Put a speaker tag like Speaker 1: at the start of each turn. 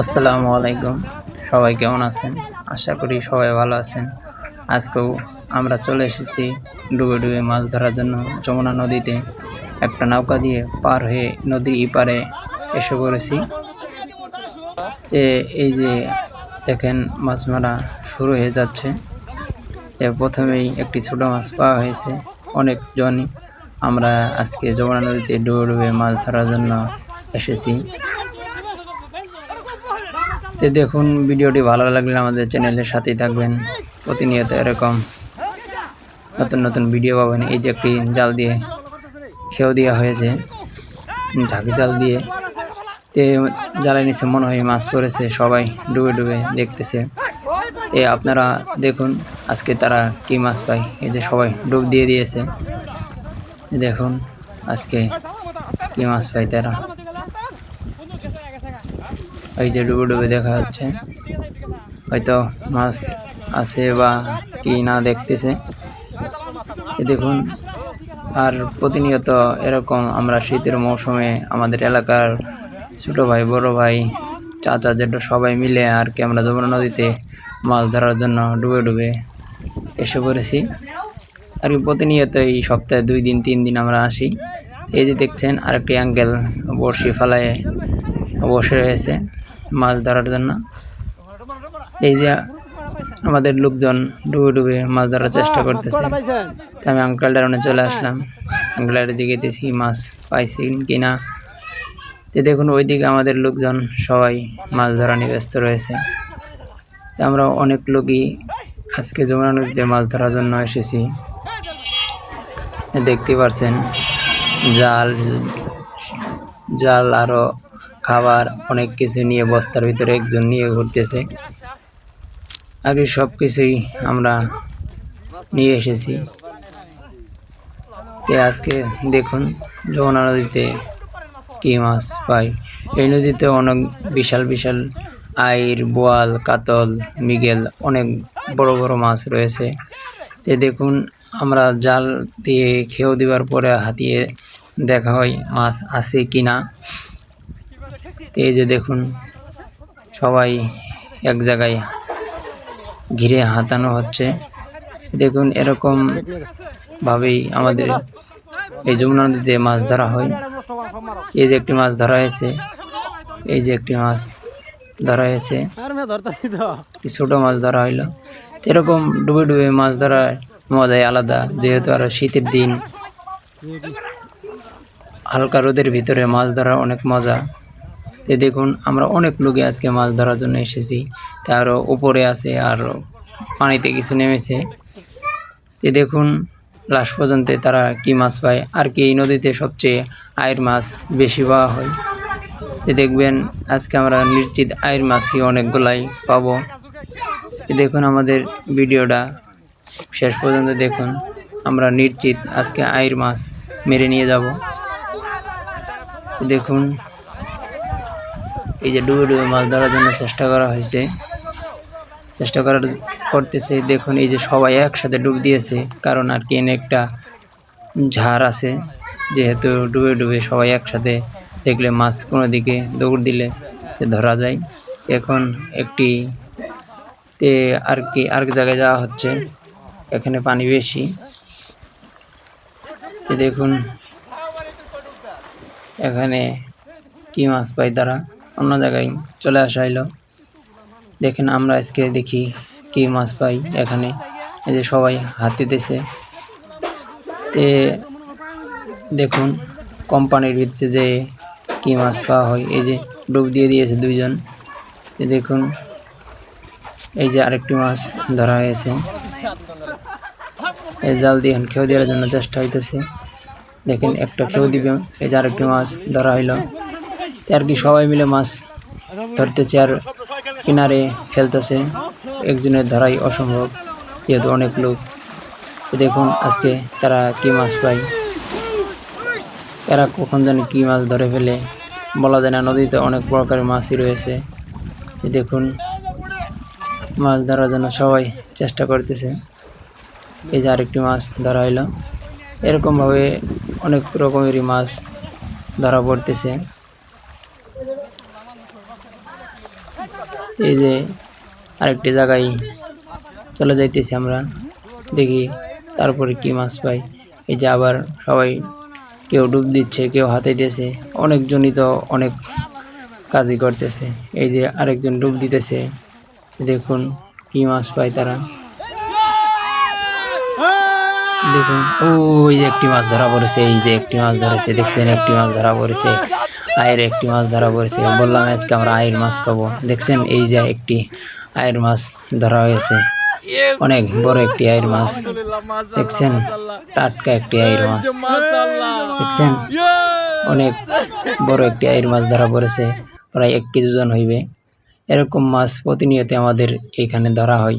Speaker 1: আসসালামু আলাইকুম। সবাই কেমন আছেন? আশা করি সবাই ভালো আছেন। আজকেও আমরা চলে এসেছি ডুবে ডুবে মাছ ধরার জন্য যমুনা নদীতে। একটা নৌকা দিয়ে পার হয়ে নদীর ইপারে এসে পড়েছি। এই যে দেখেন মাছ মারা শুরু হয়ে যাচ্ছে। এ, প্রথমেই একটি ছোট মাছ পাওয়া হয়েছে অনেকজনই। আমরা আজকে যমুনা নদীতে ডুবে ডুবে মাছ ধরার জন্য এসেছি। তো দেখুন, ভিডিওটি ভালো লাগলে আমাদের চ্যানেলের সাথেই থাকবেন। প্রতিনিয়ত এরকম নতুন নতুন ভিডিও পাবেন। এই যে একটি জাল দিয়ে খেয়েও দেওয়া হয়েছে, ঝাঁকি জাল দিয়ে। তে জালের নিচে মনে হয় মাছ পড়েছে, সবাই ডুবে ডুবে দেখতেছে। তে আপনারা দেখুন, আজকে তারা কি মাছ পায়। এই যে সবাই ডুব দিয়ে দিয়েছে। দেখুন, আজকে কি মাছ পায় তারা। এই যে ডুবে ডুবে দেখা যাচ্ছে। হয়তো মাছ আছে বা কি না দেখতেছে। দেখুন, আর প্রতিনিয়ত এরকম আমরা শীতের মৌসুমে আমাদের এলাকার ছোট ভাই, বড় ভাই, চাচা, জেঠু সবাই মিলে আর কি আমরা যমুনা নদীতে মাছ ধরার জন্য ডুবে ডুবে এসে পড়েছি। আর কি প্রতিনিয়ত এই সপ্তাহে দুই দিন, তিন দিন আমরা আসি। এই যে দেখছেন, আরেকটি অ্যাঙ্গেল বড়শি ফালায় বসে রয়েছে। মাছ ধরার জন্য। এই যে আমাদের লোকজন ডুবে ডুবে মাছ ধরার চেষ্টা করতেছে। তো আমি আঙ্কেলটার ওখানে চলে আসলাম। আঙ্কেলটার জিজ্ঞেতেছি মাছ পাইছি কিনা। তো দেখুন, ওইদিকে আমাদের লোকজন সবাই মাছ ধরা নিয়ে ব্যস্ত রয়েছে। তো আমরা অনেক লোকই আজকে যমুনা নদীতে মাছ ধরার জন্য এসেছি। দেখতে পাচ্ছেন, জাল জাল আরও খাবার, অনেক কিছু নিয়ে বস্তার ভিতরে একজন নিয়ে ঘুরতেছে। আগে সব কিছুই আমরা নিয়ে এসেছি। তে আজকে দেখুন, যমুনা নদীতে কী মাছ পাই। এই নদীতে অনেক বিশাল বিশাল আইর, বোয়াল, কাতল, মৃগেল অনেক বড় বড় মাছ রয়েছে। তে দেখুন, আমরা জাল দিয়ে খেয়েও দেওয়ার পরে হাতিয়ে দেখা হয় মাছ আছে কি না এই যে দেখুন, সবাই এক জায়গায় ঘিরে হাতানো হচ্ছে। দেখুন, এরকম ভাবেই আমাদের এই যমুনা নদীতে মাছ ধরা হয়। এই যে একটি মাছ ধরা হয়েছে, এই যে একটি মাছ ধরা হয়েছে। ছোট মাছ ধরা হইল। এরকম ডুবে ডুবে মাছ ধরার মজাই আলাদা, যেহেতু আরও শীতের দিন। হালকা রোদের ভিতরে মাছ ধরা অনেক মজা। তো দেখুন, আমরা অনেক লোকে আজকে মাছ ধরার জন্য এসেছি। তারও উপরে আছে আর পানিতে কিছু নেমেছে। তো দেখুন, লাস্ট পর্যন্ত তারা কি মাছ পায়, আর কি এই নদীতে সবচেয়ে আয়ের মাছ বেশি পাওয়া হয়। তো দেখবেন, আজকে আমরা নিশ্চিত আয়ের মাছই অনেকগুলাই পাবো। তো দেখুন, আমাদের ভিডিওটা শেষ পর্যন্ত দেখুন। আমরা নিশ্চিত আজকে আয়ের মাছ মেরে নিয়ে যাব। দেখুন এই যে ডুবে ডুবে মাছ ধরার জন্য চেষ্টা করা হয়েছে। চেষ্টা করার করতেছে। দেখুন, এই যে সবাই একসাথে ডুব দিয়েছে। কারণ আর কি, এনে একটা ঝাড় আছে। যেহেতু ডুবে ডুবে সবাই একসাথে দেখলে মাছ কোনো দিকে দৌড় দিলে যে ধরা যায়। এখন একটি তে আর কি আর জায়গায় যাওয়া হচ্ছে। এখানে পানি বেশি। দেখুন, এখানে কি মাছ পাই তারা? অন্য জায়গায় চলে আসা হইল। দেখেন আমরা আজকে দেখি কি মাছ পাই এখানে। এই যে সবাই হাত দিতেছে তে দেখুন কোম্পানির ভিত্তিতে যে কি মাছ পাওয়া হয়। এই যে ডুব দিয়ে দিয়েছে দুইজন। এ দেখুন, এই যে আরেকটি মাছ ধরা হয়েছে। এই জাল দিয়ে এখন দেওয়ার জন্য চেষ্টা হইতেছে। দেখেন একটা খেয়েও দিবে, এই যে আরেকটি মাছ ধরা হইল। আর কি সবাই মিলে মাছ ধরতেছে আর কিনারে ফেলতেছে। একজনের ধরাই অসম্ভব, যেহেতু অনেক লোক। দেখুন আজকে তারা কি মাছ পায়। এরা কখন জানি কী মাছ ধরে ফেলে, বলা যায় না। নদীতে অনেক প্রকারের মাছই রয়েছে। দেখুন, মাছ ধরার জন্য সবাই চেষ্টা করতেছে। এই যে আরেকটি মাছ ধরা হইল। এরকমভাবে অনেক রকমেরই মাছ ধরা পড়তেছে। এই যে আরেকটি জায়গায় চলে যাইতেছি আমরা। দেখি তারপরে কি মাছ পাই। এই যে আবার সবাই কেউ ডুব দিচ্ছে, কেউ হাতে দিতেছে অনেকজনই তো অনেক কাজই করতেছে। এই যে আরেকজন ডুব দিতেছে। দেখুন কি মাছ পায় তারা। দেখুন ও ওই যে একটি মাছ ধরা পড়েছে, এই যে একটি মাছ ধরেছে, দেখছেন একটি মাছ ধরা পড়েছে। আয়ের একটি মাছ ধরা পড়েছে। বললাম আজকে আমরা আয়ের মাছ পাবো। দেখছেন এই যে একটি আয়ের মাছ ধরা হয়েছে। অনেক বড় একটি আয়ের মাছ। দেখছেন টাটকা একটি আয়ের মাছ। দেখছেন অনেক বড় একটি আয়ের মাছ ধরা পড়েছে। প্রায় এক কেজি ওজন হইবে। এরকম মাছ প্রতিনিয়ত আমাদের এখানে ধরা হয়।